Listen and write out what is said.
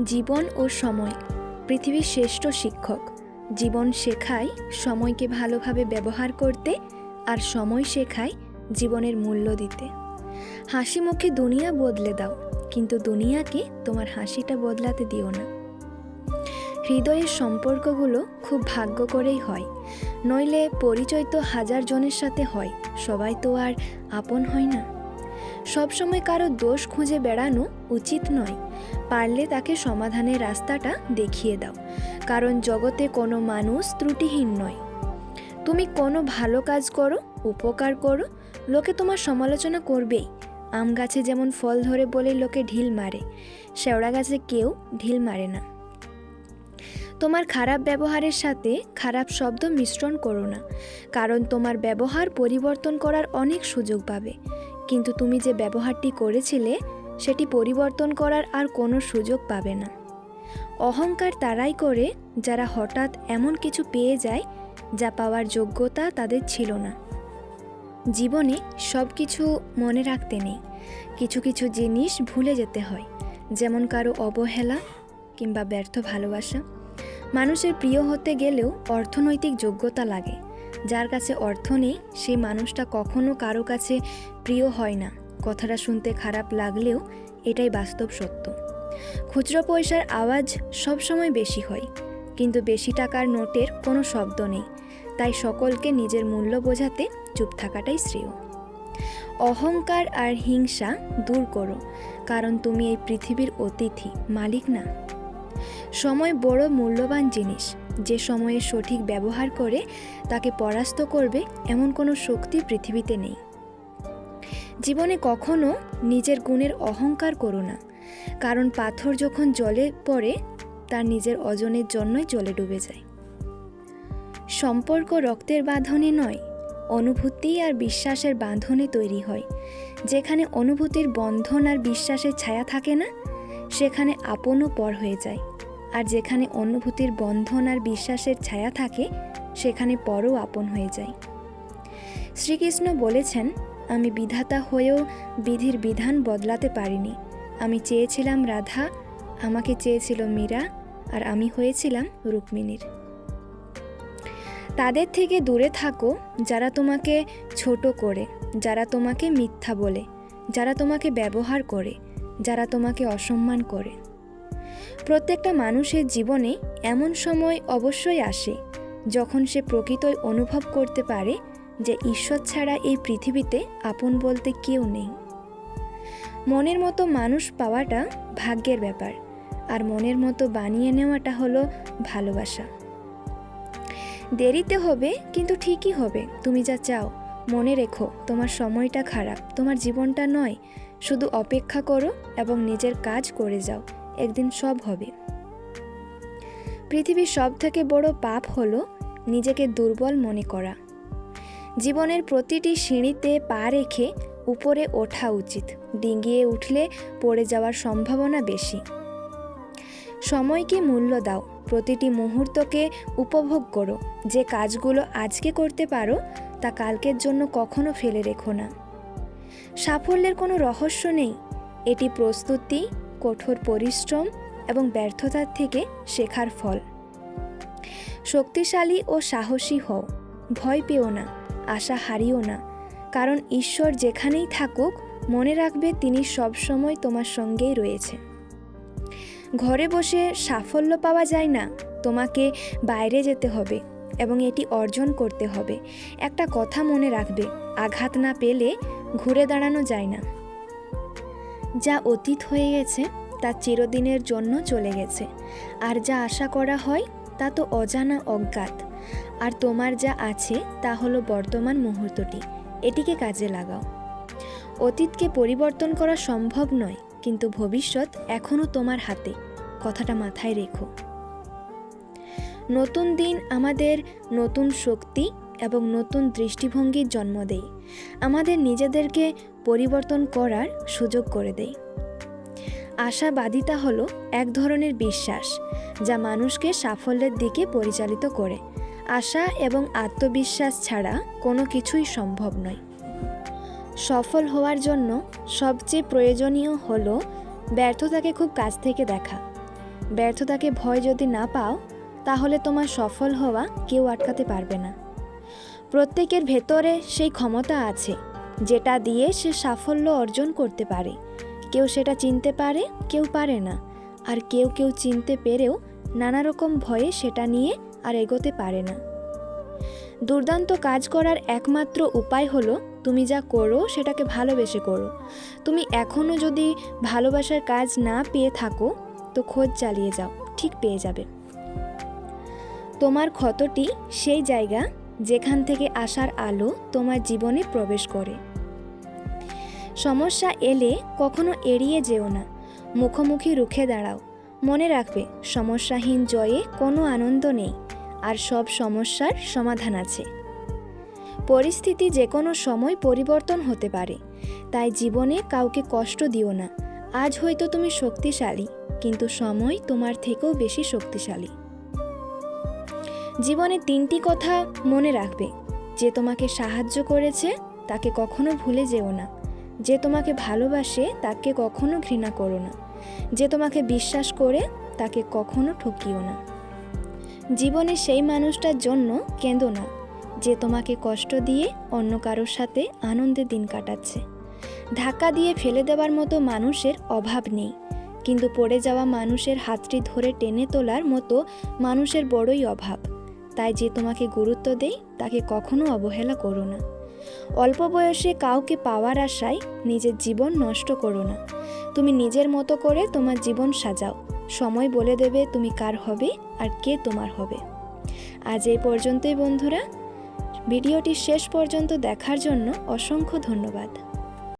জীবন ও সময়। পৃথিবীর শ্রেষ্ঠ শিক্ষক। জীবন শেখায় সময়কে ভালোভাবে ব্যবহার করতে আর সময় শেখায় জীবনের মূল্য দিতে। হাসি মুখে দুনিয়া বদলে দাও, কিন্তু দুনিয়াকে তোমার হাসিটা বদলাতে দিও না। হৃদয়ের সম্পর্কগুলো খুব ভাগ্য করেই হয়। নইলে পরিচয় তো হাজার জনের সাথে হয়, সবাই তো আর আপন হয় না। সবসময় কারও দোষ খুঁজে বেড়ানো উচিত নয়। পারলে তাকে সমাধানের রাস্তাটা দেখিয়ে দাও। কারণ জগতে কোনো মানুষ ত্রুটিহীন নয়। তুমি কোনো ভালো কাজ করো, উপকার করো, লোকে তোমার সমালোচনা করবেই। আম গাছে যেমন ফল ধরে বলে লোকে ঢিল মারে, শেওড়া গাছে কেউ ঢিল মারে না। তোমার খারাপ ব্যবহারের সাথে খারাপ শব্দ মিশ্রণ করো না, কারণ তোমার ব্যবহার পরিবর্তন করার অনেক সুযোগ পাবে। কিন্তু তুমি যে ব্যবহারটি করেছিলে, সেটি পরিবর্তন করার আর কোনো সুযোগ পাবে না। অহংকার তারাই করে যারা হঠাৎ এমন কিছু পেয়ে যায়, যা পাওয়ার যোগ্যতা তাদের ছিল না। জীবনে সব কিছু মনে রাখতে নেই। কিছু কিছু জিনিস ভুলে যেতে হয়, যেমন কারও অবহেলা কিংবা ব্যর্থ ভালোবাসা। মানুষের প্রিয় হতে গেলেও অর্থনৈতিক যোগ্যতা লাগে। যার কাছে অর্থ নেই, সেই মানুষটা কখনো কারও কাছে প্রিয় হয় না। কথাটা শুনতে খারাপ লাগলেও এটাই বাস্তব সত্য। খুচরো পয়সার আওয়াজ সবসময় বেশি হয়, কিন্তু বেশি টাকার নোটের কোনো শব্দ নেই, তাই সকলকে নিজের মূল্য বোঝাতে চুপ থাকাটাই শ্রেয়। অহংকার আর হিংসা দূর করো, কারণ তুমি এই পৃথিবীর অতিথি, মালিক না। সময় বড় মূল্যবান জিনিস যে সময়ে সঠিক ব্যবহার করে তাকে পরাস্ত করবে এমন কোনো শক্তি পৃথিবীতে নেই। জীবনে কখনো নিজের গুণের অহংকার করো না, কারণ পাথর যখন জলে পড়ে, তার নিজের অজনের জন্যই জলে ডুবে যায়। সম্পর্ক রক্তের বাঁধনে নয়, অনুভূতি আর বিশ্বাসের বাঁধনে তৈরি হয়। যেখানে অনুভূতির বন্ধন আর বিশ্বাসের ছায়া থাকে না, সেখানে আপনও পর হয়ে যায়। আর যেখানে অনুভূতির বন্ধন আর বিশ্বাসের ছায়া থাকে, সেখানে পরও আপন হয়ে যায় শ্রীকৃষ্ণ বলেছেন, আমি বিধাতা হয়েও বিধির বিধান বদলাতে পারিনি। আমি চেয়েছিলাম রাধা, আমাকে চেয়েছিল মীরা, আর আমি হয়েছিলাম রুক্মিণীর। তাদের থেকে দূরে থাকো, যারা তোমাকে ছোট করে, যারা তোমাকে মিথ্যা বলে, যারা তোমাকে ব্যবহার করে, যারা তোমাকে অসম্মান করে। প্রত্যেকটা মানুষের জীবনে এমন সময় অবশ্যই আসে, যখন সে প্রকৃতই অনুভব করতে পারে যে ঈশ্বর ছাড়া এই পৃথিবীতে আপন বলতে কেউ নেই। মনের মতো মানুষ পাওয়াটা ভাগ্যের ব্যাপার, আর মনের মতো বানিয়ে নেওয়াটা হলো ভালোবাসা। দেরিতে হবে, কিন্তু ঠিকই হবে। তুমি যা চাও, মনে রেখো, তোমার সময়টা খারাপ, তোমার জীবনটা নয়। শুধু অপেক্ষা করো এবং নিজের কাজ করে যাও। একদিন সব হবে। পৃথিবীর সব থেকে বড় পাপ হলো নিজেকে দুর্বল মনে করা। জীবনের প্রতিটি সিঁড়িতে পা রেখে উপরে ওঠা উচিত, ডিঙ্গিয়ে উঠলে পড়ে যাওয়ার সম্ভাবনা বেশি। সময়কে মূল্য দাও, প্রতিটি মুহূর্তকে উপভোগ করো, যে কাজগুলো আজকে করতে পারো, তা কালকের জন্য কখনো ফেলে রেখো না। সাফল্যের কোনো রহস্য নেই, এটি প্রস্তুতি কঠোর পরিশ্রম এবং ব্যর্থতার থেকে শেখার ফল। শক্তিশালী ও সাহসী হও, ভয় পেও না, আশা হারিও না, কারণ ঈশ্বর যেখানেই থাকুক, মনে রাখবে তিনি সবসময় তোমার সঙ্গেই রয়েছে। ঘরে বসে সাফল্য পাওয়া যায় না, তোমাকে বাইরে যেতে হবে এবং এটি অর্জন করতে হবে। একটা কথা মনে রাখবে, আঘাত না পেলে ঘুরে দাঁড়ানো যায় না। যা অতীত হয়ে গেছে, তা চিরদিনের জন্য চলে গেছে। আর যা আশা করা হয়, তা তো অজানা অজ্ঞাত। আর তোমার যা আছে, তা হলো বর্তমান মুহূর্তটি। এটিকে কাজে লাগাও। অতীতকে পরিবর্তন করা সম্ভব নয়, কিন্তু ভবিষ্যৎ এখনও তোমার হাতে। কথাটা মাথায় রেখো। নতুন দিন আমাদের নতুন শক্তি এবং নতুন দৃষ্টিভঙ্গির জন্ম দেয়। আমাদের নিজেদেরকে পরিবর্তন করার সুযোগ করে দেয়। আশাবাদিতা হলো এক ধরনের বিশ্বাস, যা মানুষকে সাফল্যের দিকে পরিচালিত করে। আশা এবং আত্মবিশ্বাস ছাড়া কোনো কিছুই সম্ভব নয়। সফল হওয়ার জন্য সবচেয়ে প্রয়োজনীয় হলো ব্যর্থতাকে খুব কাছ থেকে দেখা। ব্যর্থতাকে ভয় যদি না পাও, তাহলে তোমার সফল হওয়া কেউ আটকাতে পারবে না। প্রত্যেকের ভেতরে সেই ক্ষমতা আছে। যেটা দিয়ে সে সাফল্য অর্জন করতে পারে। কেউ সেটা চিনতে পারে, কেউ পারে না। আর কেউ কেউ চিনতে পেরেও নানা রকম ভয়ে সেটা নিয়ে আর এগোতে পারে না। দুর্দান্ত কাজ করার একমাত্র উপায় হলো, তুমি যা করো সেটাকে ভালোবেসে করো। তুমি এখনও যদি ভালোবাসার কাজ না পেয়ে থাকো, তো খোঁজ চালিয়ে যাও, ঠিক পেয়ে যাবে। তোমার ক্ষতটি সেই জায়গা যেখান থেকে আসার আলো তোমার জীবনে প্রবেশ করে। সমস্যা এলে কখনো এড়িয়ে যেও না। মুখোমুখি রুখে দাঁড়াও। মনে রাখবে, সমস্যাহীন জয়ে কোনো আনন্দ নেই, আর সব সমস্যার সমাধান আছে। পরিস্থিতি যে কোনো সময় পরিবর্তন হতে পারে, তাই জীবনে কাউকে কষ্ট দিও না। আজ হয়তো তুমি শক্তিশালী, কিন্তু সময় তোমার থেকেও বেশি শক্তিশালী। জীবনে তিনটি কথা মনে রাখবে। যে তোমাকে সাহায্য করেছে, তাকে কখনো ভুলে যেও না। যে তোমাকে ভালোবাসে, তাকে কখনো ঘৃণা করো না। যে তোমাকে বিশ্বাস করে, তাকে কখনো ঠকিও না। জীবনে সেই মানুষটার জন্য কেঁদো না, যে তোমাকে কষ্ট দিয়ে অন্য কারোর সাথে আনন্দে দিন কাটাচ্ছে। ধাক্কা দিয়ে ফেলে দেওয়ার মতো মানুষের অভাব নেই, কিন্তু পড়ে যাওয়া মানুষের হাতটি ধরে টেনে তোলার মতো মানুষের বড়ই অভাব। তাই যে তোমাকে গুরুত্ব দেয় তাকে কখনো অবহেলা করো না। অল্প বয়সে কাউকে পাওয়ার আশায় নিজের জীবন নষ্ট করো না। তুমি নিজের মতো করে তোমার জীবন সাজাও। সময় বলে দেবে তুমি কার হবে আর কে তোমার হবে। আজ এই পর্যন্তই বন্ধুরা। ভিডিওটি শেষ পর্যন্ত দেখার জন্য অসংখ্য ধন্যবাদ।